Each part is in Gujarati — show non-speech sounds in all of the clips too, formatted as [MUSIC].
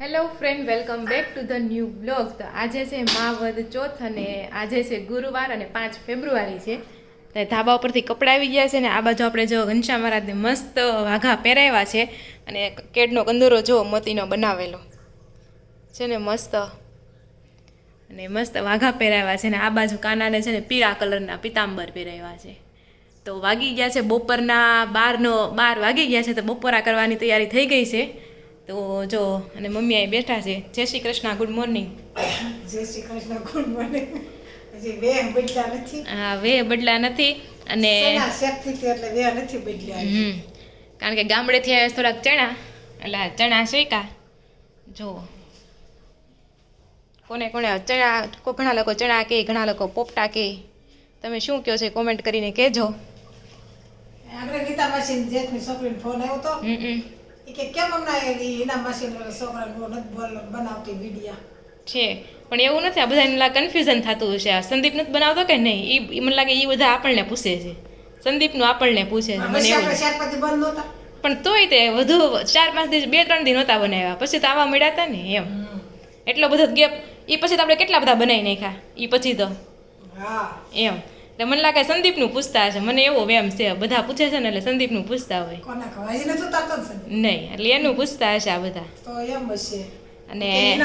Hello friend welcome back to the new blog તો આજે છે મા વધ ચોથ અને આજે છે ગુરુવાર અને પાંચ ફેબ્રુઆરી છે. તો ધાબા ઉપરથી કપડાં આવી ગયા છે ને આ બાજુ આપણે જો ઘનશ્યામ મહારાજને મસ્ત વાઘા પહેરાવ્યા છે અને કેડનો કંદોરો જો મોતીનો બનાવેલો. છે ને મસ્ત. અને મસ્ત વાઘા પહેરાવ્યા છે ને આ બાજુ કાનાને છે ને પીળા કલરના પિતાંબર પહેરાવ્યા છે. તો વાગી ગયા છે બપોરના બારનો બાર વાગી ગયા છે તો બપોરા કરવાની તૈયારી થઈ ગઈ છે. તો જો અને મમ્મી અહીં બેઠા છે. જય શ્રી કૃષ્ણ ગુડ મોર્નિંગ. જય શ્રી કૃષ્ણ ગુડ મોર્નિંગ. હજી વેહ બદલ્યા નથી. હા વે બદલા નથી અને એટલે વેહ નથી બદલ્યા કારણ કે ગામડેથી આવ્યા થોડાક ચણા. એટલે ચણા શેકા. જો. કોને કોને ચણા ઘણા લોકો ચણા કે ઘણા લોકો પોપટા કે. તમે શું કહો છો કોમેન્ટ કરીને કહેજો. આપણે ગીતા મશીન જેઠની છોકરીને ફોન આવ્યો તો. કે કેમ હમણાં એના મશીન છોકરા નથી બનાવતી વિડિયા છે. પણ એવું નથી આ બધા કન્ફ્યુઝન થતું હશે. આ સંદીપ નથી બનાવતો કે નહીં? એ મને લાગે એ બધા આપણને પૂછે છે. સંદીપનું આપણને પૂછે છે. મને એવું પણ તોય તે વધુ ચાર પાંચ દિવસ બે ત્રણ દિન નહોતા બનાવ્યા. પછી તો આવા મળ્યા હતા ને એમ. એટલો બધો ગેપ. એ પછી તો આપણે કેટલા બધા બનાવી નાખ્યા? એ પછી તો. હા. એમ. એટલે મને લાગે સંદીપનું પૂછતા હશે. મને એવો વેમ છે બધા પૂછે છે ને એટલે સંદીપનું પૂછતા હોય? નહીં એટલે એનું પૂછતા હશે આ બધા. તો એમ હશે. અને.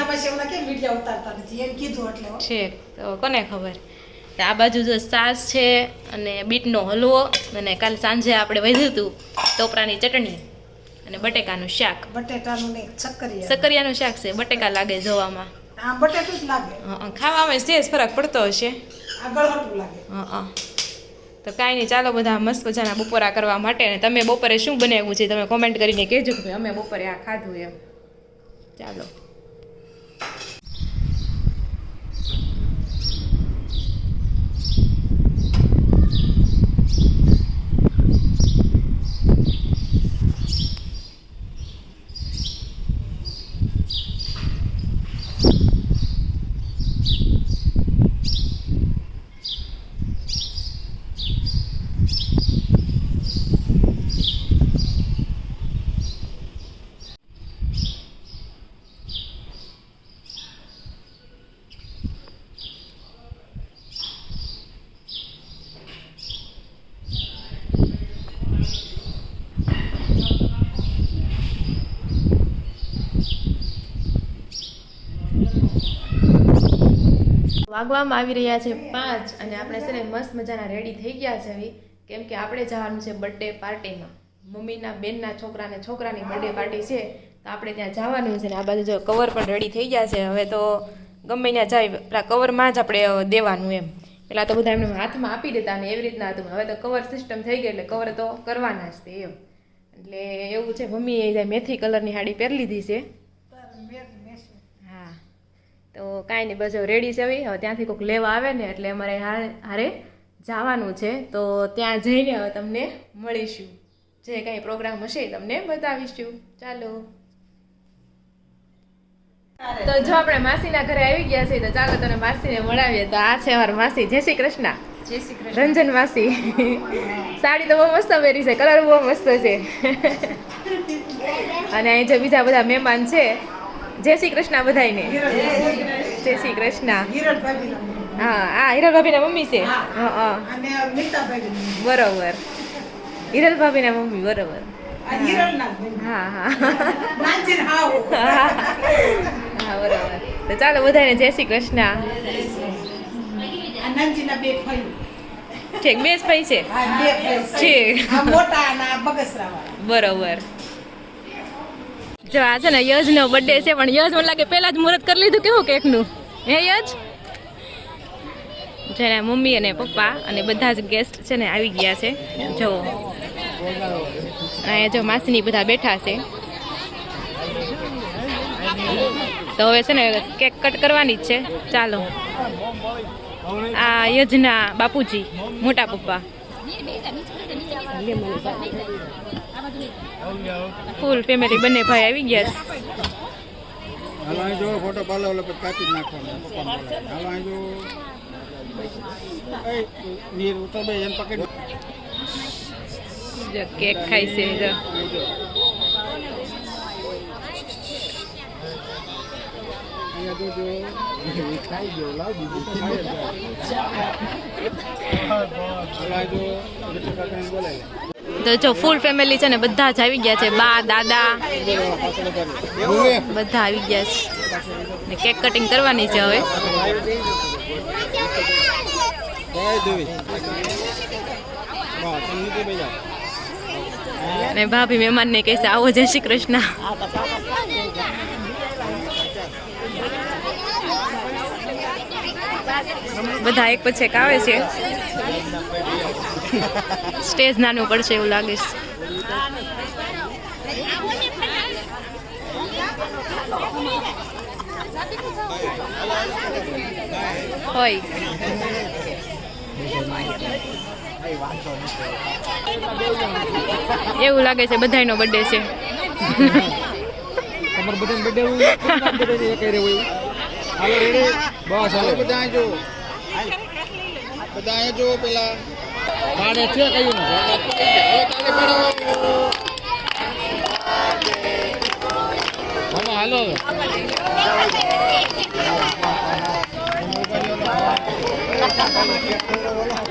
છે તો કોને ખબર? આ બાજુ જો સાસ છે અને બીટનો હલવો અને કાલ સાંજે આપણે વધ્યું હતું ટોપરાની ચટણી અને બટેકાનું શાક. બટેટાનું સકરિયાનું શાક છે બટેકા લાગે જોવામાં. ખાવામાં સેજ ફરક પડતો હશે. આ ગળહટું લાગે. તો કાંઈ નહીં, ચાલો બધા મસ્ત મજાના બપોરા કરવા માટે અને તમે બપોરે શું બનાવ્યું છે તમે કોમેન્ટ કરીને કહેજો કે અમે બપોરે આ ખાધું એમ. ચાલો. વાગવામાં આવી રહ્યા છે પાંચ અને આપણે છે ને મસ્ત મજાના રેડી થઈ ગયા છે હવે. કેમ કે આપણે જવાનું છે બર્થડે પાર્ટીમાં મમ્મીના, બેનના, છોકરાને, છોકરાની બર્થડે પાર્ટી છે. તો આપણે ત્યાં જવાનું છે ને આ બાજુ જો કવર પણ રેડી થઈ ગયા છે. હવે તો ગમે ત્યાં જાય, પેલા કવરમાં જ આપણે દેવાનું એમ. પેલા તો બધા એમને હાથમાં આપી દેતા ને એવી રીતના હતું. હવે તો કવર સિસ્ટમ થઈ ગઈ એટલે કવર તો કરવાના જ તે એમ. એટલે એવું છે, મમ્મીએ મેથી કલરની સાડી પહેરી લીધી છે. તો કાંઈ નહીં બસ રેડી છે હવે. ત્યાંથી કોઈક લેવા આવે ને એટલે અમારે હારે જવાનું છે. તો ત્યાં જઈને હવે તમને મળીશું. જે કાંઈ પ્રોગ્રામ હશે તમને બતાવીશું. ચાલો. તો જો આપણે માસીના ઘરે આવી ગયા છે તો ચાલો તને માસીને મળાવીએ. તો આ છે અમારા માસી. જય શ્રી કૃષ્ણ. જય શ્રી કૃષ્ણ. રંજન માસી. સાડી તો બહુ મસ્ત પહેરી છે કલર બહુ મસ્ત છે. અને અહીં જે બીજા બધા મહેમાન છે જય શ્રી કૃષ્ણ બધાયને. જય શ્રી કૃષ્ણ. હા આ હિરલ ભાભીના મમ્મી છે? બરોબર. હિરલ ભાભીના મમ્મી બરોબર. હા હા. હા બરોબર. તો ચાલો બધાને જય શ્રી કૃષ્ણ. ઠીક બે જ ભાઈ છે. બરોબર. જો આ છે ને યજનો બર્થડે છે, પણ યજ મને લાગે પહેલાં જ મુહૂર્ત કરી લીધું કેવું કેકનું? હે યજ? જેના મમ્મી અને પપ્પા અને બધા જ ગેસ્ટ છે ને આવી ગયા છે, જો. અહીંયા જો માસીની બધા બેઠા છે. તો હવે છે ને કેક કટ કરવાની જ છે. ચાલો. આ યજના બાપુજી, મોટા પપ્પા. ફૂલ ફેમિલી બંને ભાઈ આવી ગયા છે. ફોટો એટલે કાપી નાખવાનો. હાલો અહીં જો. નીર ઉતર બે એને પકડી કેક છે ખાઈ બોલાય તો જો ફૂલ ફેમિલી છે ને બધા જ આવી ગયા છે. બા દાદા બધા આવી ગયા છે. ને કેક કટિંગ કરવાની છે હવે. અને ભાભી મહેમાનને ને કહેશે આવો જય શ્રી કૃષ્ણ. બધા એક પછી એક આવે છે. સ્ટેજ નાનું પડશે એવું લાગે છે. હોય. એવું લાગે છે બધાયનો બર્થડે છે. તમારે બધાને હોય? હાલો? બસ હાલો. બધા જો. બધા જો પેલા. પાડે છે કયું હવે હાલો.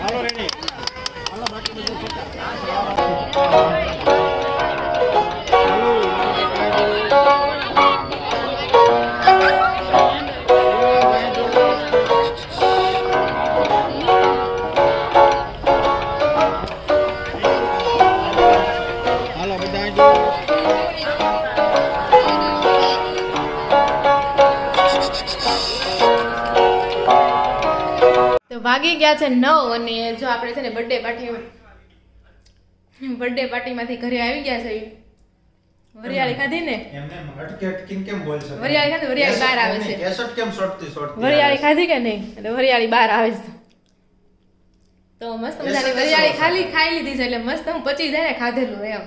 હાલો રેડી. વાગી ગયા છે નવ અને જો આપણે છે ને બર્થડે પાર્ટી બર્થડે પાર્ટીમાંથી ઘરે આવી ગયા છે વરિયાળી ખાધી ને? વરિયાળી ખાધી વરિયાળી બહાર આવે છે. કેસટ કેમ વરિયાળી ખાધી કે નહીં? એટલે વરિયાળી બહાર આવે છે. તો મસ્ત મજાની વરિયાળી ખાલી ખાઈ લીધી છે એટલે મસ્ત હું પચી જાય ને ખાધેલું એમ?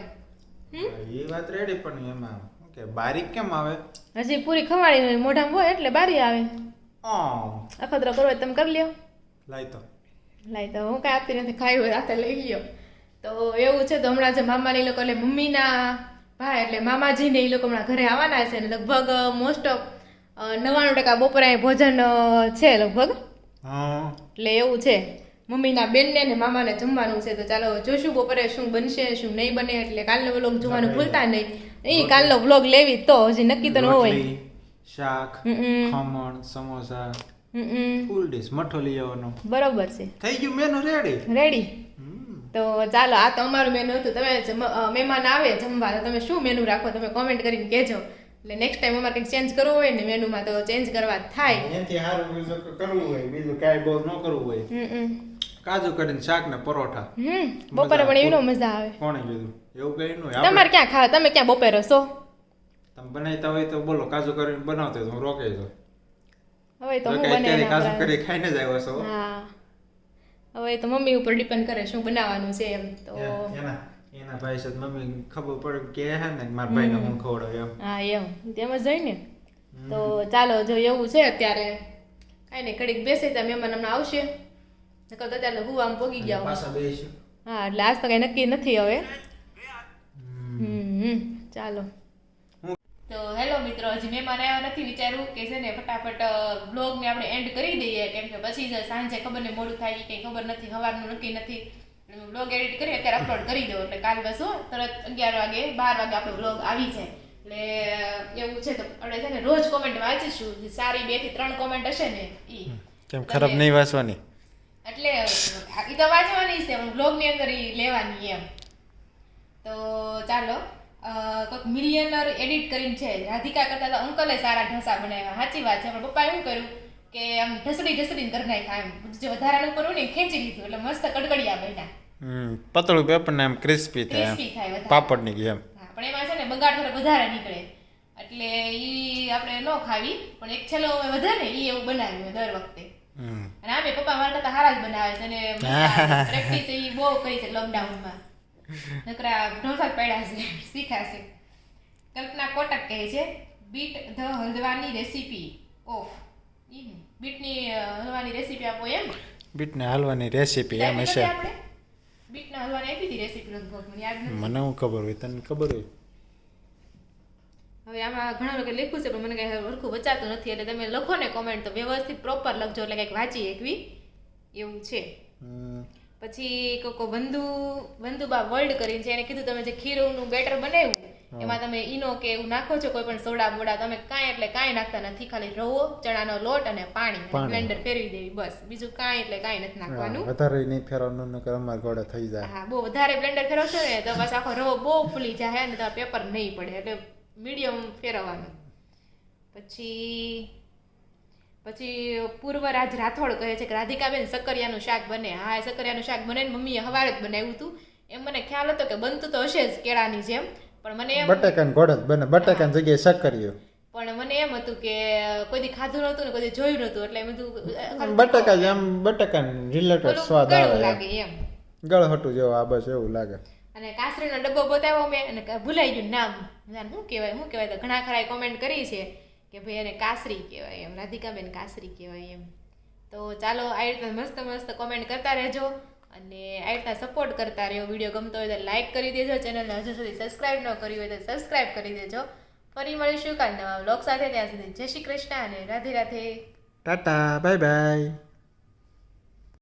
એ વાત રેડી પણ એમાં કે બારીક કેમ આવે? હજી પૂરી ખવાડી હોય મોઢામાં હોય એટલે બારી આવે. અખતરો કરવો તમે કરી લ્યો. લાઈ તો હું કાંઈ આપતી નથી ખાઈ હોય રાતે લઈ ગયો તો એવું છે તો હમણાં જે મામાને એ લોકો એટલે મમ્મીના ભાઈ એટલે મામાજીને એ લોકો હમણાં ઘરે આવવાના છે ને લગભગ મોસ્ટ ઓફ નવ્વાણું ટકા બપોરે ભોજન છે લગભગ. એટલે એવું છે. મમ્મીના બેનને ને મામાને જમવાનું છે તો ચાલો જોશું બપોરે શું બનશે શું નહીં બને એટલે કાલનો વ્લોગ જોવાનું ભૂલતા નહીં. એ કાલનો વ્લોગ લેવી તો હજી નક્કી તો ન હોય. શાક ખમણ સમોસા. ફૂલ ડીશ મઠો લઈ આવવાનો. બરોબર છે. થઈ ગયું મેનુ રેડી રેડી તો ચાલો આ તો અમારું મેનુ હતું. તમે મહેમાન આવે જમવા તો તમે શું મેનુ રાખો? તમે કોમેન્ટ કરીને કહેજો. એટલે નેક્સ્ટ ટાઈમ અમારે કંઈક ચેન્જ કરવું હોય ને મેનુમાં તો ચેન્જ કરવા થાય. એનાથી સારું બીજું કરવું હોય. બીજું કાંઈ બહુ ન કરવું હોય. કાજુ કરીને શાક ને પરોઠા. બપોરે પણ એનો મજા આવે. કોણે કીધું? એવું કઈ નું તમારે ક્યાં ખાવા? તમે ક્યાં બપોરે છો? તમે બનાવતા હોય તો બોલો. કાજુ કરીને બનાવતા હું રોકાઈ જાઉં હવે તો હું બનાવી કરી ખાઈને જ આવ્યો છો. હા. હવે તો મમ્મી ઉપર ડિપેન્ડ કરે શું બનાવવાનું છે એમ તો. એના એના ભાઈ સાથે મમ્મી ખબર પડે કે હે ને મારા ભાઈને હું ખવડાવ એમ. હા એમ. તેમ જ ને. તો ચાલો જો એવું છે અત્યારે કાંઈ નહીં ઘડીક બેસે ત્યાં મહેમાન હમણાં આવશે. નકર તો અત્યારે હું આમ પોગી ગયા હોય. હા એટલે આજ તો કઈ નક્કી નથી હવે. હમ હમ, ચાલો. તો હેલો મિત્રો હજી મહેમાન આવ્યા નથી વિચાર્યું કે છે ને ફટાફટ બ્લોગ ને આપણે એન્ડ કરી દઈએ. કેમ કે પછી જ સાંજે ખબર ને મોડું થાય કે કંઈ ખબર નથી સવારનું નક્કી નથી. બ્લોગ એડિટ કરી અત્યારે અપલોડ કરી દો એટલે કાલ બસ હું તરત અગિયાર વાગે બાર વાગે આપણો બ્લોગ આવી જાય. એટલે એવું છે તો આપણે છે ને રોજ કોમેન્ટ વાંચીશું સારી બેથી ત્રણ કોમેન્ટ હશે ને ઈ. કેમ ખરાબ નહીં વાંચવાની? એટલે એ તો વાંચવાની છે પણ બ્લોગની અંદર ઈ લેવાની એમ. તો ચાલો કોઈક મિલિયનર એડિટ કરીને છે. રાધિકા કરતા તો અંકલે સારા ઢોસા બનાવ્યા. સાચી વાત છે. પણ પપ્પા એવું કર્યું? કે આમ ઢસડી ઢસડીને કરી નાખ્યા એમ. જે વધારાનું ઉપર ને ખેંચી લીધું. એટલે મસ્ત કડકડિયા બન્યા. પતળું પેપર ને એમ. ક્રિસ્પી થાય પાપડની જેમ પણ એમાં છે ને બગાડ થોડો વધારે નીકળે. એટલે ઈ આપણે ન ખાવી. પણ એક છેલ્લો વધે ને ઈ એવું બનાવ્યું દર વખતે. અને આમે પપ્પા મારા કરતા હારા જ બનાવે છે. અને પ્રેક્ટિસ [LAUGHS] એ બહુ કરી છે લોકડાઉનમાં નકરા ઢોસા પડ્યા છે શીખાશે કલ્પના કોટક કહે છે બીટ ધ હલવાની રેસીપી. ઓફ. બીટની હલવાની રેસીપી આપો એમ? બીટને હલવાની રેસીપી એમ હશે. બીટના હલવાની આપી હતી રેસીપી લગભગ મને યાદ નથી. મને હું ખબર હોય તને ખબર હોય? હવે આમાં ઘણા લોકો લખ્યું છે પણ મને કઈ હરખું વચાતું નથી એટલે તમે લખો ને કોમેન્ટ તો વ્યવસ્થિત પ્રોપર લખજો એટલે કંઈક વાંચી એકવી એવું છે. હમ. પછી કોકો બંધુ બંધુબા વર્લ્ડ કરીને છે એને કીધું તમે જે ખીરનું બેટર બનાવ્યું એમાં તમે ઈનો કે એવું નાખો છો કોઈ પણ સોડા બોડા તમે કાંઈ એટલે કાંઈ નાખતા નથી ખાલી રવો ચણાનો લોટ અને પાણી. બ્લેન્ડર ફેરવી દેવી બસ. બીજું કાંઈ એટલે કાંઈ નથી નાખવાનું. વધારે નહીં ફેરવાનું નકર અમાર ઘોડે થઈ જાય. હા બહુ વધારે બ્લેન્ડર ફેરવશો ને તો બસ આખો રવો બહુ ફૂલી જાય અને તમારે પેપર નહીં પડે એટલે મીડિયમ ફેરવવાનું. પછી પછી પૂર્વરાજ રાઠોડ કહે છે કે રાધિકાબેન સક્કરિયાનું શાક બને. હા એ સક્કરિયાનું શાક બને મમ્મીએ હવારે જ બનાવ્યું હતું એમ મને ખ્યાલ હતો કે બનતું તો હશે જ કેળાની જેમ. પણ મને એમ બટેકાન ઘોડત બને. બટેકાન જગ્યાએ શક્કરિયું પણ મને એમ હતું કે કોઈ ખાધું નહોતું ને કોઈ જોયું નહોતું. એટલે એમ હતું બટેકા જેમ બટેકાન રિલેટેડ સ્વાદ આવે લાગે એમ. ગળહટું જેવો આ બસ એવું લાગે. અને કાસરીનો ડબ્બો બતાવ્યો મેં અને ભૂલાઈ ગયું નામ. શું કહેવાય શું કહેવાય તો ઘણા ખરા કોમેન્ટ કરી છે. કે ભાઈ એને કાસરી કહેવાય એમ, રાધિકાબેન કાસરી કહેવાય એમ. તો ચાલો આ રીતના મસ્ત મસ્ત કોમેન્ટ કરતા રહેજો અને આ રીતના સપોર્ટ કરતા રહ્યો. વીડિયો ગમતો હોય તો લાઈક કરી દેજો. ચેનલને હજુ સુધી સબસ્ક્રાઈબ ન કરી હોય તો સબસ્ક્રાઈબ કરી દેજો. ફરી મળીશું કાલ નવા બ્લોગ સાથે. ત્યાં સુધી જય શ્રી કૃષ્ણ અને Radhe Radhe. Tata bye bye